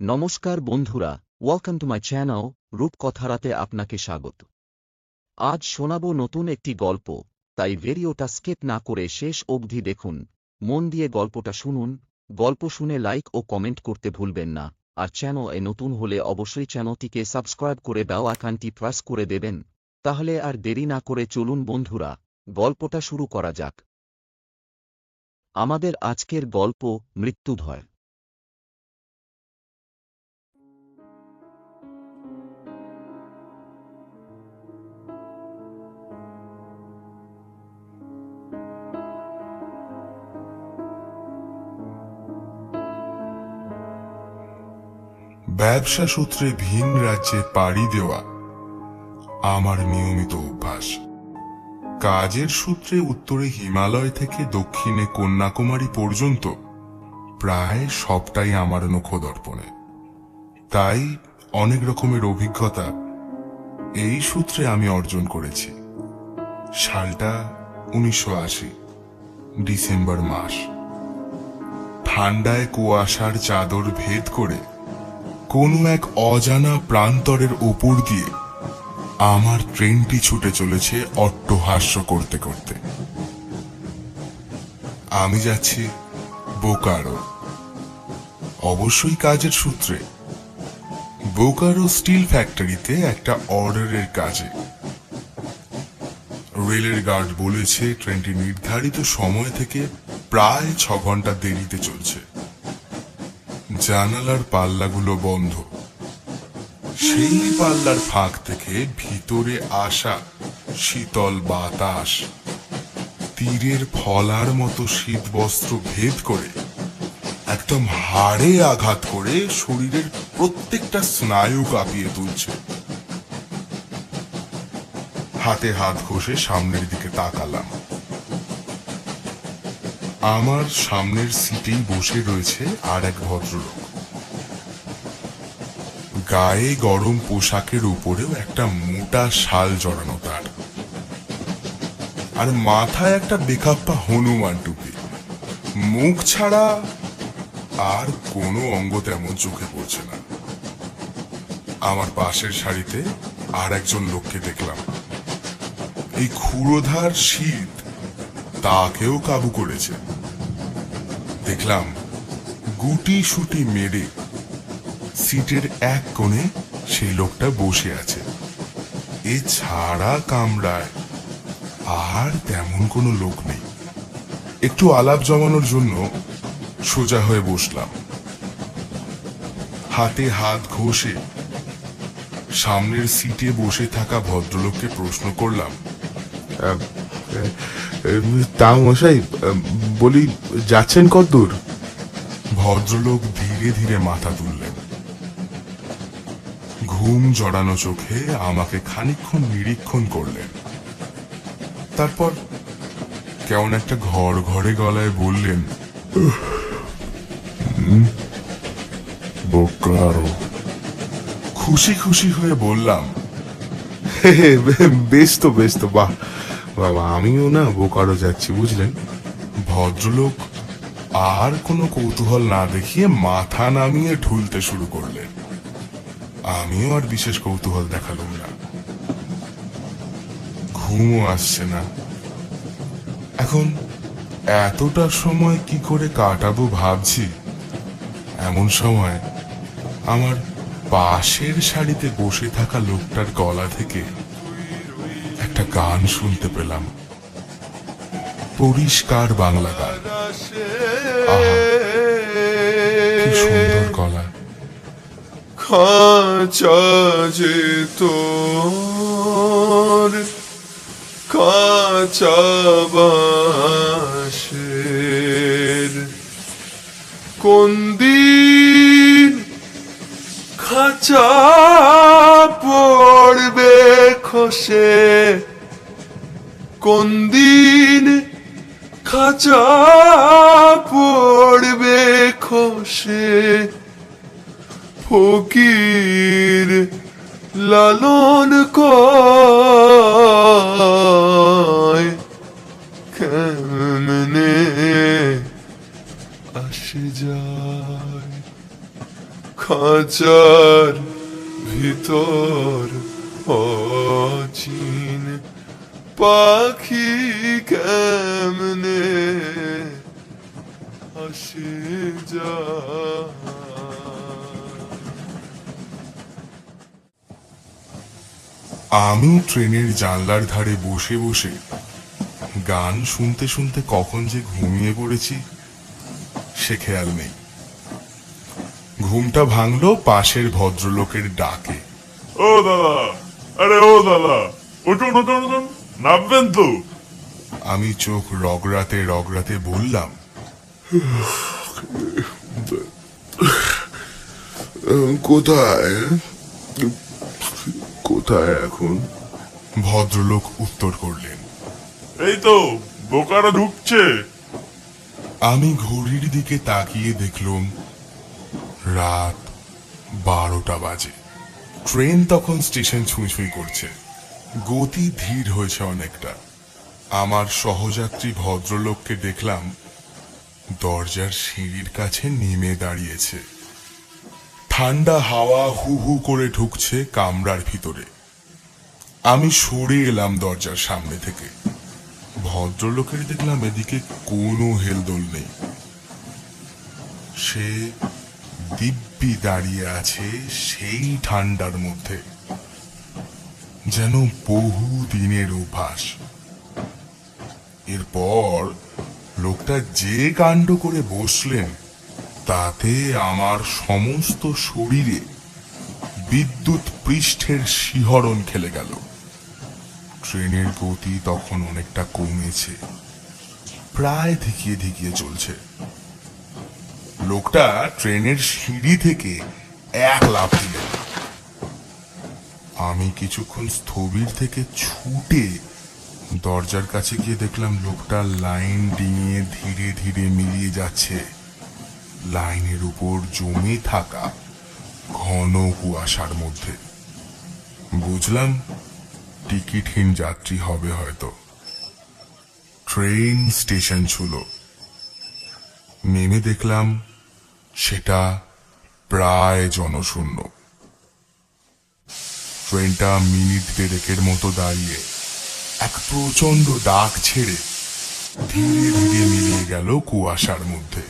নমস্কার বন্ধুরা welcome to my channel রূপকথারাতে আপনাকে স্বাগত। আজ শোনাব নতুন একটি গল্প, তাই ভিডিওটা স্কেপ না করে শেষ অবধি দেখুন। মন দিয়ে গল্পটা শুনুন, গল্প শুনে লাইক ও কমেন্ট করতে ভুলবেন না, আর চ্যানেল এ নতুন হলে অবশ্যই চ্যানেলটিকে সাবস্ক্রাইব করে বেল আইকনটি প্রেস করে দেবেন। তাহলে আর দেরি না করে চলুন বন্ধুরা, গল্পটা শুরু করা যাক। আমাদের আজকের গল্প মৃত্যুভয় ব্যবসা সূত্রে ভিন রাজ্যে পাড়ি দেওয়া আমার নিয়মিত অভ্যাস। কাজের সূত্রে উত্তরে হিমালয় থেকে দক্ষিণে কন্যাকুমারী পর্যন্ত প্রায় সবটাই আমার নখদর্পণে। তাই অনেক রকমের অভিজ্ঞতা এই সূত্রে আমি অর্জন করেছি। সালটা উনিশশো আশি, ডিসেম্বর মাস। ঠান্ডায় কুয়াশার চাদর ভেদ করে কোনো এক অজানা প্রান্তরের উপর দিয়ে আমার ট্রেনটি ছুটে চলেছে অট্টহাস্য করতে করতে। আমি যাচ্ছি বোকারো। অবশ্যই কাজের সূত্রে। বোকারো স্টিল ফ্যাক্টরিতে একটা অর্ডারের কাজে। রেলের গার্ড বলেছে, ট্রেনটি নির্ধারিত সময় থেকে প্রায় ছ ঘণ্টা দেরিতে চলছে। জানালার পাল্লাগুলো বন্ধ। সেই পাল্লার ফাঁক থেকে ভিতরে আসা শীতল বাতাস, তীরের ফলার মতো শীত বস্ত্র ভেদ করে, একদম হাড়ে আঘাত করে শরীরের প্রত্যেকটা স্নায়ু কাঁপিয়ে তুলছে। হাতে হাত ঘষে সামনের দিকে তাকালাম। আমার সামনের সিটেই বসে রয়েছে আর এক ভদ্রলোক। গায়ে গরম পোশাকের উপরেও একটা মোটা শাল জড়ানো তার। আর মাথায় একটা বেকাপ্পা হনুমান টুপি। মুখ ছাড়া আর কোনো অঙ্গ তেমন চোখে পড়ছে না। আমার পাশের শাড়িতে আর একজন লোককে দেখলাম। এই ক্ষুরোধার শীত তাকেও কাবু করেছে। দেখলাম গুটি সুটি মেরে সিটের এক কোণে সেই লোকটা বসে আছে। এছাড়া কামরায় আর তেমন কোনো লোক নেই। একটু আলাপ জমানোর জন্য সোজা হয়ে বসলাম। হাতে হাত ঘষে সামনের সিটে বসে থাকা ভদ্রলোককে প্রশ্ন করলাম তা মশাই বলি যাচ্ছেন কতদূর? ভদ্রলোক ধীরে ধীরে মাথা তুললেন। ঘুম জড়ানো চোখে আমাকে খানিকক্ষণ নিরীক্ষণ করলেন। তারপর কেমন একটা ঘর ঘরে গলায় বললেন বোকারো খুশি খুশি হয়ে বললাম বেশ তো বেশ তো বাহ। বাবা, আমিও না বোকারো যাচ্ছি, বুঝলেন? ভদ্রলোক আর কোনো কৌতূহল না দেখিয়ে মাথা নামিয়ে ঢুলতে শুরু করলেন। আমিও আর বিশেষ কৌতূহল দেখালাম না। ঘুমও আসছে না। এখন এতটা সময় কি করে কাটাবো ভাবছি। এমন সময় আমার পাশের শাড়িতে বসে থাকা লোকটার গলা থেকে গান শুনতে পেলাম। পরিষ্কার বাংলা গান। সুন্দর গলা। খাঁচা যে তোর কোন দিন খাঁচা পড়বে খসে কোন দিন খাঁচা পড়বে খসে? ফকির লালন কেমনে আসে যায়? খাঁচার ভিতর অচিন পাখি কেমনে আসে যায়? আমি ট্রেনের জানলার ধারে বসে বসে গান শুনতে শুনতে কখন যে ঘুমিয়ে পড়েছি সে খেয়াল নেই। ঘুমটা ভাঙলো পাশের ভদ্রলোকের ডাকে। ও দাদা আরে ও দাদা উঠুন উঠুন উঠুন। নামবেন তো। আমি চোখ রগড়াতে রগড়াতে বললাম কোথায়? কোথায় এখন? ভদ্রলোক উত্তর করলেন এই তো বোকারা ঢুকছে। আমি ঘড়ির দিকে তাকিয়ে দেখলুম রাত বারোটা বাজে। ট্রেন তখন স্টেশন ছুঁই ছুঁই করছে। গতি ধীর হয়েছে অনেকটা। আমার সহযাত্রী ভদ্রলোককে দেখলাম দরজার সিঁড়ির কাছে নেমে দাঁড়িয়েছে। ঠান্ডা হাওয়া হু হু করে ঢুকছে কামরার ভিতরে। আমি সরে এলাম দরজার সামনে থেকে। ভদ্রলোকের দেখলাম এদিকে কোনো হেলদোল নেই। সে দিব্যি দাঁড়িয়ে আছে সেই ঠান্ডার মধ্যে। যেন বহু দিনের অভ্যাস। এরপর লোকটা যে কাণ্ড করে বসলেন, তাতে আমার সমস্ত শরীরে বিদ্যুৎ পৃষ্ঠের শিহরণ খেলে গেল। ট্রেনের গতি তখন অনেকটা কমেছে, প্রায় ধিকিয়ে ধিকিয়ে চলছে। লোকটা ট্রেনের সিঁড়ি থেকে এক লাফ দিলেন। আমি কিছুক্ষণ স্থবির থেকে ছুটে দরজার কাছে গিয়ে দেখলাম লোকটা লাইন ডিঙিয়ে ধীরে ধীরে মিলিয়ে যাচ্ছে। লাইনের উপর জমে থাকা ঘন কুয়াশার মধ্যে। বুঝলাম টিকিটহীন যাত্রী হবে হয়তো। ট্রেন স্টেশন ছিল। নেমে দেখলাম সেটা প্রায় জনশূন্য। ট্রেনটা মিনিট দেড়েকের মতো দাঁড়িয়ে এক প্রচণ্ড ডাক ছেড়ে ধীরে ধীরে মিলিয়ে গেল কুয়াশার মধ্যে।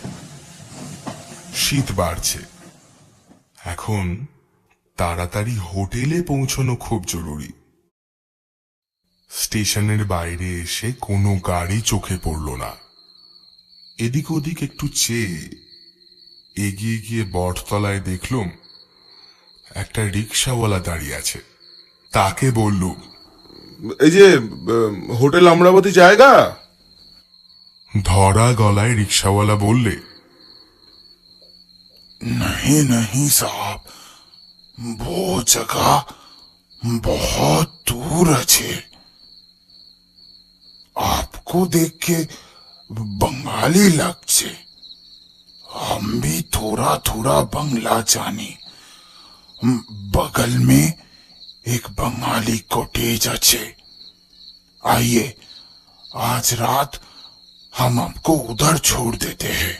শীত বাড়ছে। এখন তাড়াতাড়ি হোটেলে পৌঁছানো খুব জরুরি। স্টেশনের বাইরে এসে কোনো গাড়ি চোখে পড়ল না। এদিক ওদিক একটু চেয়ে এগিয়ে গিয়ে বটতলায় দেখলুম একটা রিক্সাওয়ালা দাঁড়িয়ে আছে। তাকে বলল এই যে হোটেল অমরাবতী জায়গা? ধরা গলায় রিক্সাওয়ালা বললে নাহি বহুত দূর আছে। আপকো দেখ কে বঙ্গালি লাগছে আমি থোড়া থোড়া বাংলা জানি। বগল মে एक बंगाली कॉटेज আছে आइए आज रात हम आपको उधर छोड़ देते हैं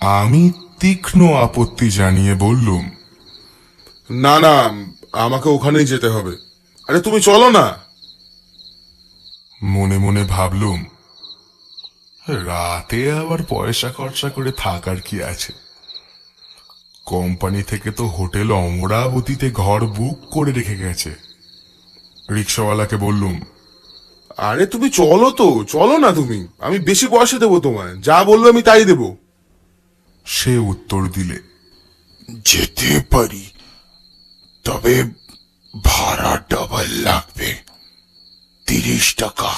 আমি তীক্ষ্ণ আপত্তি জানিয়ে বললুম না না আমাকে ওখানেই যেতে হবে আরে তুমি চলো না মনে মনে ভাবলুম রাতে আবার পয়সা খরচা করে থাকার কি আছে কোম্পানি থেকে তো হোটেল অমরাবতীতে ঘর বুক করে রেখে গেছে। রিক্সাওয়ালাকে বললুম, আরে তুমি চলো তো, চলো না তুমি। আমি বেশি পয়সা দেবো তোমায়। যা বলবে আমি তাই দেবো। সে উত্তর দিলে, যেতে পারি, তবে ভাড়া ডবল লাগবে, তিরিশ টাকা।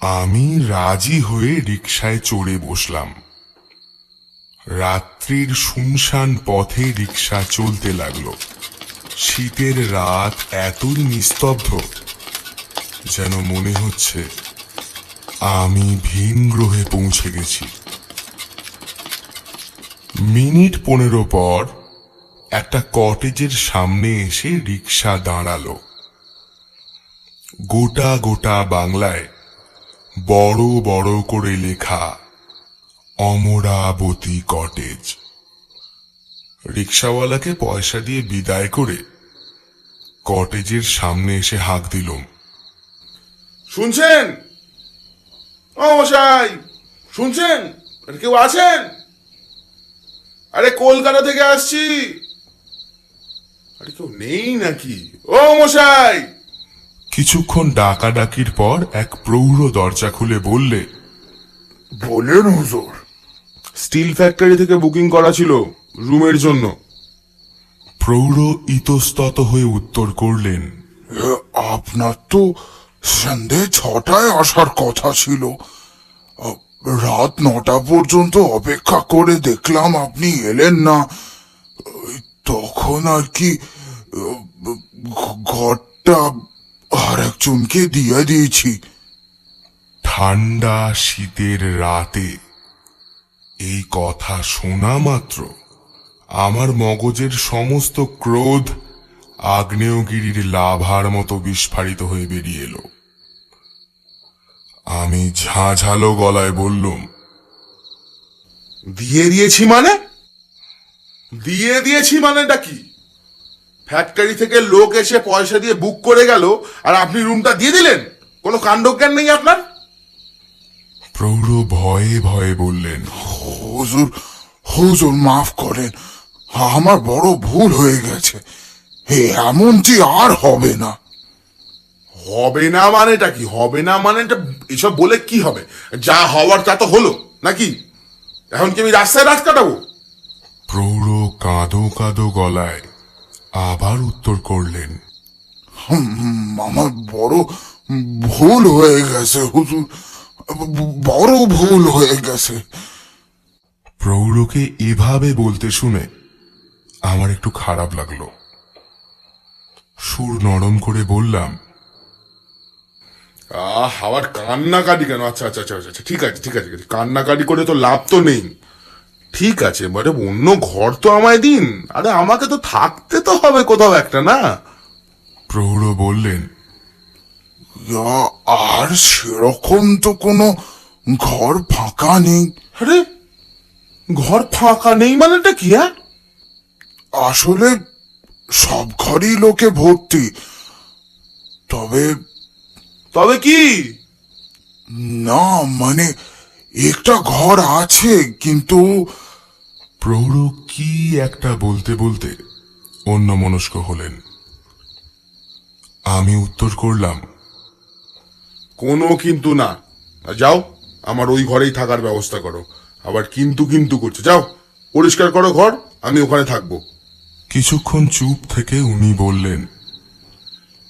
আমি রাজি হয়ে রিক্সায় চড়ে বসলাম। রাত্রির শুনশান পথে রিক্সা চলতে লাগল। শীতের রাত এতই নিস্তব্ধ যেন মনে হচ্ছে আমি ভিন গ্রহে পৌঁছে গেছি। মিনিট পনেরো পর একটা কটেজের সামনে এসে রিক্সা দাঁড়াল। গোটা গোটা বাংলায় বড় বড় করে লেখা অমরাবতী কটেজ রিক্সাওয়ালাকে পয়সা দিয়ে বিদায় করে কটেজের সামনে এসে হাঁক দিলুম। শুনছেন? মশাই শুনছেন? কেউ আছেন? আরে কলকাতা থেকে আসছি। আরে কেউ নেই নাকি? ও মশাই! কিছুক্ষণ ডাকাডাকির পর এক প্রৌঢ় দরজা খুলে বললে বলেন হুজুর। স্টিল ফ্যাক্টরি থেকে বুকিং করা ছিল রুমের জন্য। প্রৌঢ় ইতস্তত হয়ে উত্তর করলেন আপনার তো সন্ধে ছটায় আসার কথা ছিল। রাত নটা পর্যন্ত অপেক্ষা করে দেখলাম আপনি এলেন না। তখন আর কি ঘরটা আর একজনকে দিয়ে দিয়েছি। ঠান্ডা শীতের রাতে এই কথা শোনা মাত্র। আমার মগজের সমস্ত ক্রোধ আগ্নেয়গিরির লাভার মতো বিস্ফারিত হয়ে বেরিয়ে এলো। আমি ঝাঁঝালো গলায় বললুম, দিয়ে দিয়েছি মানে? দিয়ে দিয়েছি মানেটা কি? ফ্যাক্টরি থেকে লোক এসে পয়সা দিয়ে বুক করে গেল আর আপনি রুমটা দিয়ে দিলেন? কোনো কাণ্ডজ্ঞান নেই আপনার? প্রৌঢ় ভয়ে ভয়ে বললেন হুজুর হুজুর মাফ করেন আমার বড় ভুল হয়ে গেছে। এ এমনটি আর হবে না। হবে না মানেটা কি? হবে না মানেটা এসব বলে কি হবে? যা হওয়ার তা তো হলো নাকি? এখন কি আমি রাস্তায় রাত কাটাবো? প্রৌঢ় কাঁদো কাঁদো গলায় আবার উত্তর করলেন হুম, আমার বড় ভুল হয়ে গেছে হুজুর। বড় ভুল হয়ে গেছে। প্রৌঢ়কে এভাবে বলতে শুনে আমার একটু খারাপ লাগল। সুর নরম করে বললাম আহ আবার কান্নাকাটি কেন? আচ্ছা আচ্ছা আচ্ছা আচ্ছা ঠিক আছে ঠিক আছে ঠিক আছে। কান্নাকাটি করে তো লাভ তো নেই। ঠিক আছে মানে অন্য ঘর তো আমায় দিন। আরে আমাকে তো থাকতে তো হবে কোথাও একটা না? প্রৌঢ় বললেন আর সেরকম তো কোনো ঘর ফাঁকা নেই। আরে ঘর ফাঁকা নেই মানেটা কি হ্যাঁ? আসলে সব ঘরই লোকে ভর্তি। তবে তবে কি? না মানে একটা ঘর আছে কিন্তু প্রৌঢ় কি একটা বলতে বলতে অন্য মনস্ক হলেন। আমি উত্তর করলাম কোনো কিন্তু না। যাও আমার ওই ঘরেই থাকার ব্যবস্থা করো। আবার কিন্তু কিন্তু করছে। যাও পরিষ্কার করো ঘর আমি ওখানে থাকব। কিছুক্ষণ চুপ থেকে উনি বললেন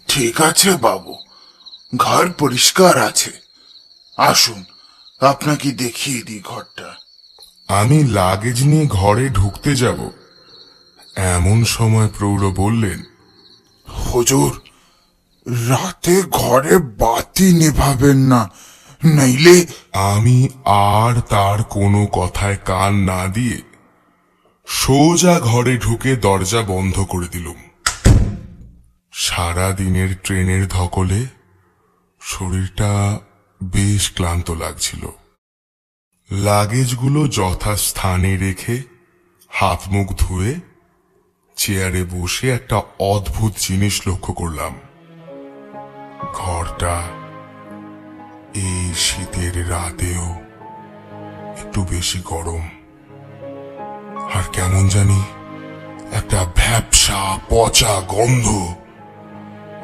ঠিক আছে বাবু ঘর পরিষ্কার আছে। আসুন আপনাকে দেখিয়ে দিই ঘরটা। আমি লাগেজ নিয়ে ঘরে ঢুকতে যাব। এমন সময় প্রৌঢ় বললেন হুজুর রাতে ঘরে বাতি নেভাবেন না, নইলে আমি আর তার কোনো কথায় কান না দিয়ে সোজা ঘরে ঢুকে দরজা বন্ধ করে দিলুম। সারা দিনের ট্রেনের ধকলে শরীরটা বেশ ক্লান্ত লাগছিল। লাগেজগুলো যথাস্থানে রেখে হাত মুখ ধুয়ে চেয়ারে বসে একটা অদ্ভুত জিনিস লক্ষ্য করলাম। ঘরটা এই শীতের রাতেও একটু বেশি গরম। আর কেমন জানি একটা ভ্যাপসা পচা গন্ধ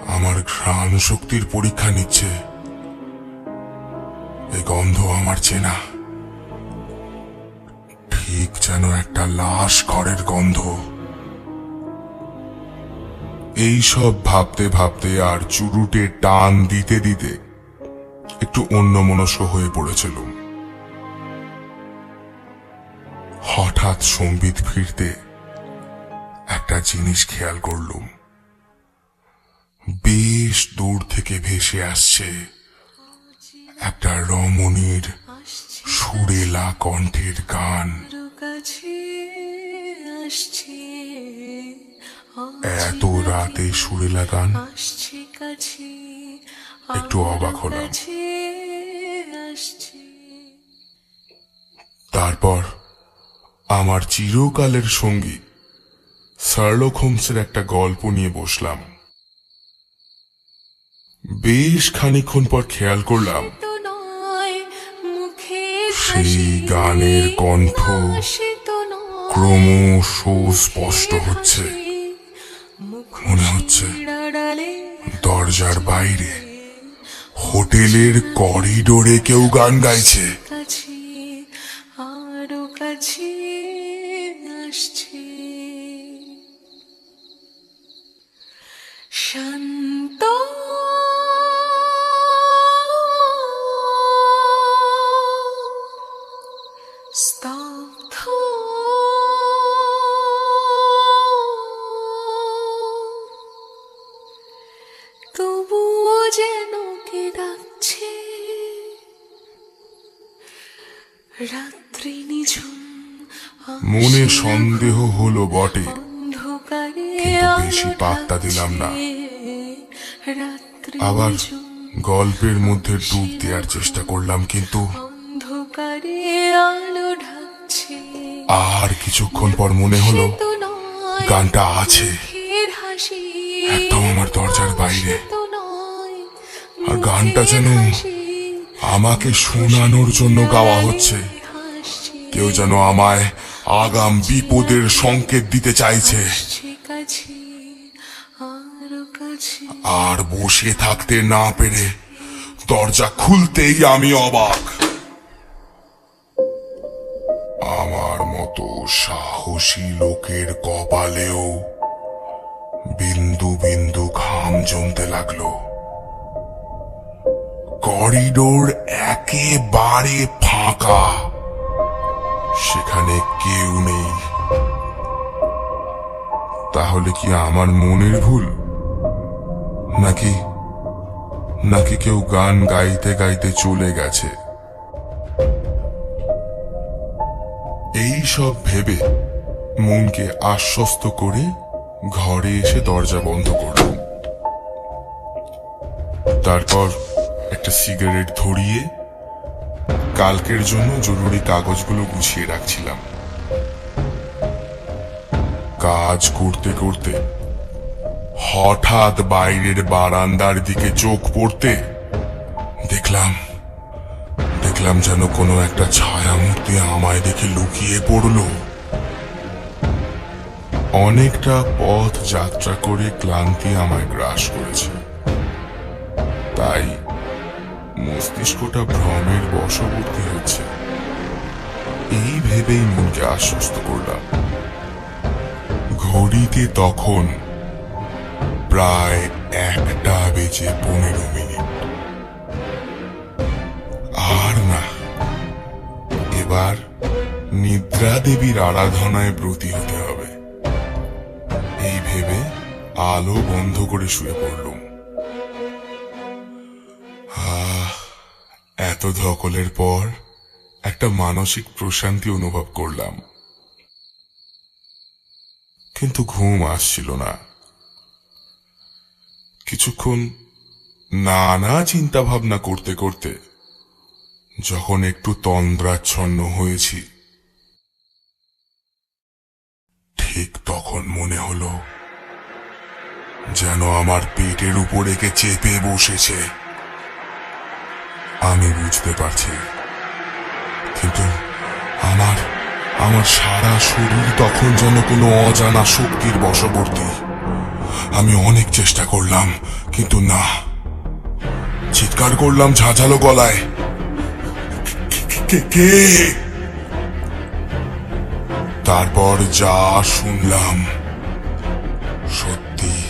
আমার ঘ্রাণ শক্তির পরীক্ষা নিচ্ছে। এই গন্ধ আমার চেনা। ঠিক যেন একটা লাশ ঘরের গন্ধ। এই সব ভাবতে ভাবতে আর চুরুটে টান দিতে দিতে একটু অন্যমনস্ক হয়ে পড়েছিলুম হঠাৎ সম্বিত ফিরতে একটা জিনিস খেয়াল করলুম। বেশ দূর থেকে ভেসে আসছে একটা রমণীর সুরেলা কণ্ঠের গান। আসছে। এত রাতে সুরেলা গান। একটু অবাক হলাম। তারপর আমার চিরকালের সঙ্গী সার্লক হোমসের একটা গল্প নিয়ে বসলাম। বেশ খানিকক্ষণ পর খেয়াল করলাম, সেই গানের কণ্ঠ ক্রমশ স্পষ্ট হচ্ছে। মনে হচ্ছে দরজার বাইরে হোটেলের করিডোরে কেউ গান গাইছে। আরও কাছে আসছে শান্ত সন্দেহ হলো বটে। বেশি পাত্তা দিলাম না। আবার গল্পের মধ্যে ডুব দেওয়ার চেষ্টা করলাম কিন্তু আর কিছুক্ষণ পর মনে হলো গানটা আছে। একদম আমার দরজার বাইরে। আর গানটা যেন আমাকে শোনানোর জন্য গাওয়া হচ্ছে। কেউ যেন আমায় আগাম বিপদের সংকেত দিতে চাইছে। আর বসে থাকতে না পেরে দরজা খুলতেই আমি অবাক। আমার মতো সাহসী লোকের কপালেও বিন্দু বিন্দু ঘাম জমতে লাগল। করিডোর একেবারে ফাঁকা। সেখানে কেউ নেই। তাহলে কি আমার মনের ভুল? নাকি নাকি কেউ গান গাইতে গাইতে চলে গেছে? এই সব ভেবে মনকে আশ্বস্ত করে ঘরে এসে দরজা বন্ধ করলাম। তারপর একটা সিগারেট ধরিয়ে কালকের জন্য জরুরি কাগজগুলো গুছিয়ে রাখছিলাম। কাজ করতে করতে, হঠাৎ বাইরের বারান্দার দিকে চোখ পড়তে দেখলাম দেখলাম যেন কোনো একটা ছায়া মূর্তি আমায় দেখে লুকিয়ে পড়ল। অনেকটা পথ যাত্রা করে ক্লান্তি আমায় গ্রাস করেছে। তাই মস্তিষ্কটা ভ্রমের বশবর্তী হচ্ছে এই ভেবেই মনকে আশ্বস্ত করলাম। ঘড়িতে তখন প্রায় একটা বেজে পনেরো মিনিট। আর না, এবার নিদ্রা দেবীর আরাধনায় ব্রতী হতে হবে। এই ভেবে আলো বন্ধ করে শুয়ে পড়লুম। ধকলের পর একটা মানসিক প্রশান্তি অনুভব করলাম। কিন্তু ঘুম আসছিল না। কিছুক্ষণ নানা চিন্তা ভাবনা করতে করতে যখন একটু তন্দ্রাচ্ছন্ন হয়েছি, ঠিক তখন মনে হলো যেন আমার পেটের উপর একে চেপে বসেছে। আমি বুঝতে পারছি। কিন্তু আমার আমার সারা শরীর তখন যেন কোনো অজানা শক্তির বশবর্তী। আমি অনেক চেষ্টা করলাম, কিন্তু না। চিৎকার করলাম ঝাঁঝালো গলায়। "কে- তারপর যা শুনলাম, সত্যি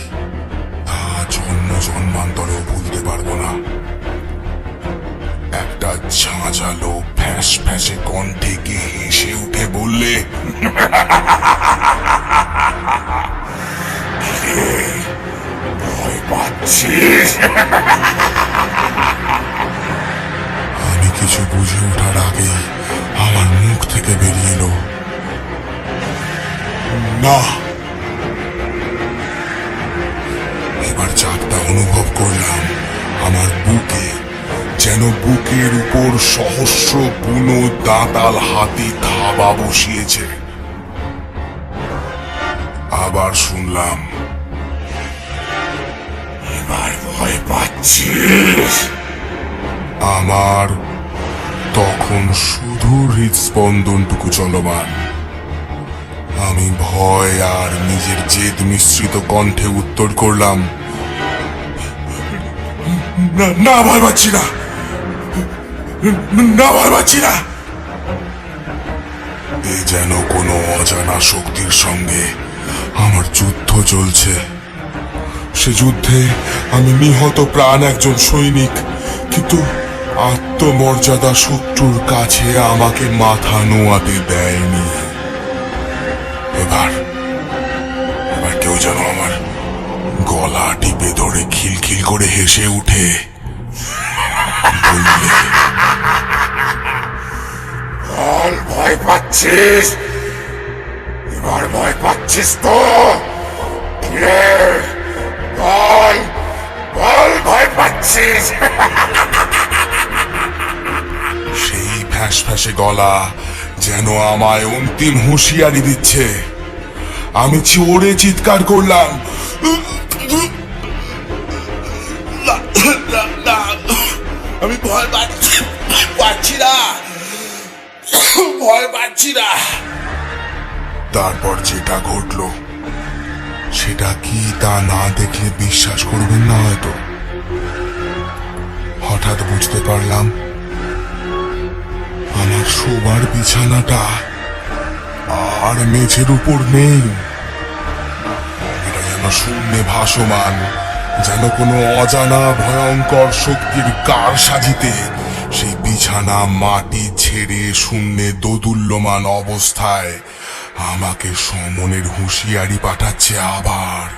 তা জন্ম জন্মান্তরেও ভুলতে পারব না। একটা ঝাঁঝালো ফ্যাস ফ্যাসে কণ্ঠে গিয়ে হেসে উঠে বললে ভয় আমি কিছু বুঝে ওঠার আগেই আমার মুখ থেকে বেরিয়ে এলো, না। এবার চাপটা অনুভব করলাম। যেন বুকের উপর সহস্র বুনো দাঁতাল হাতি থাবা বসিয়েছে। আবার শুনলাম, এবার ভয় পাচ্ছিস? আমার তখন শুধু হৃদস্পন্দনটুকু চলমান। আমি ভয় আর নিজের জেদ মিশ্রিত কণ্ঠে উত্তর করলাম, না না, ভয় পাচ্ছি না। না পাচ্ছি না এ যেন কোনো অজানা শক্তির সঙ্গে আমার যুদ্ধ চলছে। সে যুদ্ধে আমি নিহত প্রাণ একজন সৈনিক, কিন্তু আত্মমর্যাদা শত্রুর কাছে আমাকে মাথা নোয়াতে দেয়নি। এবার এবার কেউ যেন আমার গলা টিপে ধরে খিলখিল করে হেসে উঠে। বললে বল ভয় পাচ্ছিস? এবার ভয় পাচ্ছিস তো? বল বল, ভয় পাচ্ছিস। সেই ফ্যাস ফ্যাসে গলা যেন আমায় অন্তিম হুঁশিয়ারি দিচ্ছে। আমি চোরে চিৎকার করলাম। আমি ভয় পাচ্ছি। ভয় পাচ্ছি না। তারপর যেটা ঘটলো, সেটা কি তা না দেখলে বিশ্বাস করবেন না হয়তো। হঠাৎ বুঝতে পারলাম, আমার শোবার বিছানাটা আর মেঝের উপর নেই। এটা যেন শূন্যে ভাসমান, যেন কোনো অজানা ভয়ঙ্কর শক্তির কার সাজিতে সেই বিছানা মাটি ছেড়ে শূন্যে দোদুল্যমান অবস্থায় আমাকে সমনের হুঁশিয়ারি পাঠাচ্ছে আবার।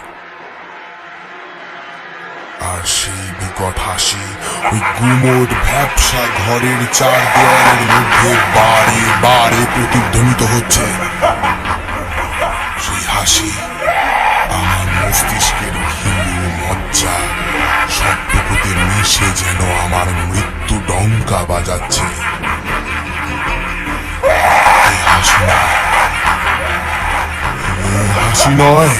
আর সেই বিকট হাসি ওই গুমোট ভ্যাপসা ঘরের চার দেওয়ালের মধ্যে বারে বারে প্রতিধ্বনিত হচ্ছে। সেই হাসি আমার মস্তিষ্কের হিন্দু মজ্জা সবটুকুতে মিশে যেন আমার মৃত্যু ডঙ্কা বাজাচ্ছে। হাসি না হাসি নয়।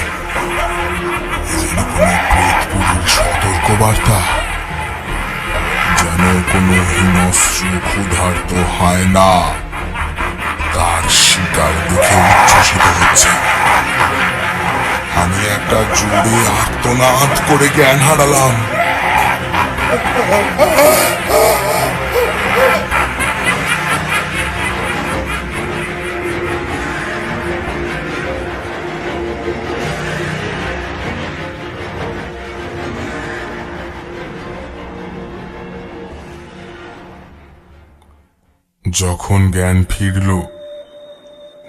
এ কোনো প্রেতপুরীর সতর্ক বার্তা যেন কোনো হিংস্র ক্ষুধার্ত হয় না তার শিকার দেখে উচ্ছ্বসিত হচ্ছে। আমি একটা জোরে আত্মনাদ করে জ্ঞান হারালাম। যখন জ্ঞান ফিরল,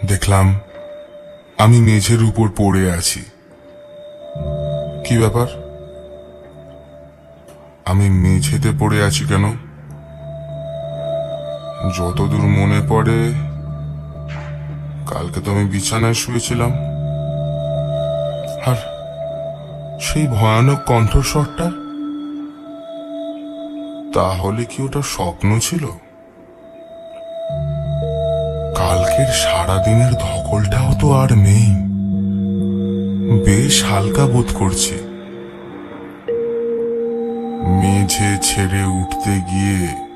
দেখলাম আমি মেঝের উপর পড়ে আছি। কি ব্যাপার? আমি মেঝেতে পড়ে আছি কেন? যতদূর মনে পড়ে, কালকে তো আমি বিছানায় শুয়েছিলাম। আর সেই ভয়ানক কণ্ঠস্বরটা, তাহলে কি ওটা স্বপ্ন ছিল? কালকের সারাদিনের ধকলটাও তো আর নেই। বেশ হালকা বোধ করছি। মেঝে ছেড়ে উঠতে গিয়ে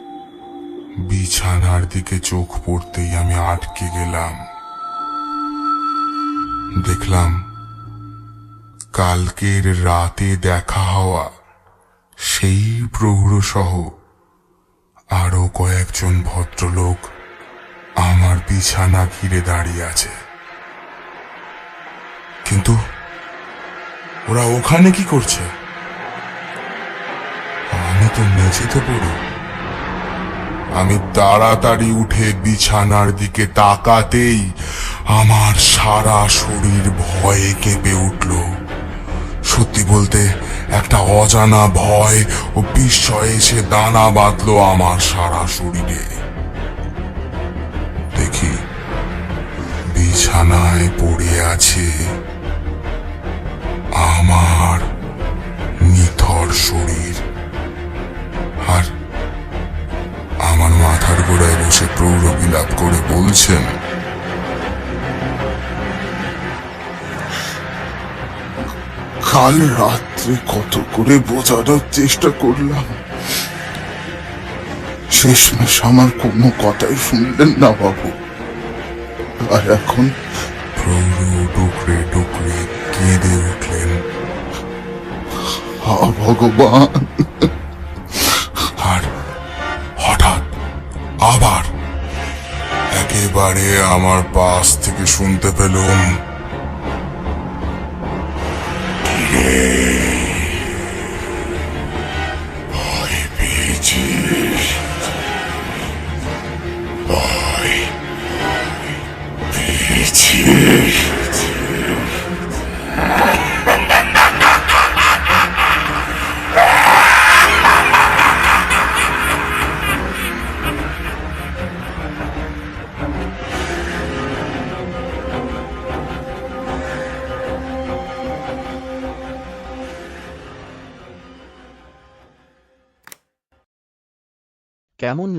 বিছানার দিকে চোখ পড়তেই আমি আটকে গেলাম। দেখলাম, কালকের রাতে দেখা হওয়া সেই প্রৌঢ় সহ আরও কয়েকজন ভদ্রলোক আমার বিছানা ঘিরে দাঁড়িয়ে আছে। কিন্তু ওরা ওখানে কি করছে? আমি তো মেঝেতে পড়ি। আমি তাড়াতাড়ি উঠে বিছানার দিকে তাকাতেই আমার সারা শরীর ভয়ে কেঁপে উঠল। সত্যি বলতে, একটা অজানা ভয় ও বিস্ময় এসে দানা বাঁধলো আমার সারা শরীরে। দেখি, বিছানায় পড়ে আছে আমার কাল রাত্রে কত করে বোঝানোর চেষ্টা করলাম। শেষমেশ আমার কোনো কথাই শুনলেন না বাবু। আর এখন প্রৌঢ় ডুকরে ডুকরে কেঁদে উঠলেন। হা ভগবান। আর হঠাৎ আবার একেবারে আমার পাশ থেকে শুনতে পেলুম। ভয়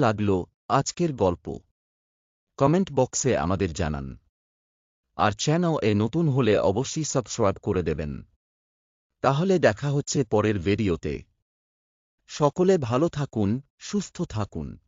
লাগল আজকের গল্প। কমেন্ট বক্সে আমাদের জানান। আর চ্যানেল এ নতুন হলে অবশ্যই সাবস্ক্রাইব করে দেবেন। তাহলে দেখা হচ্ছে পরের ভিডিওতে। সকলে ভালো থাকুন, সুস্থ থাকুন।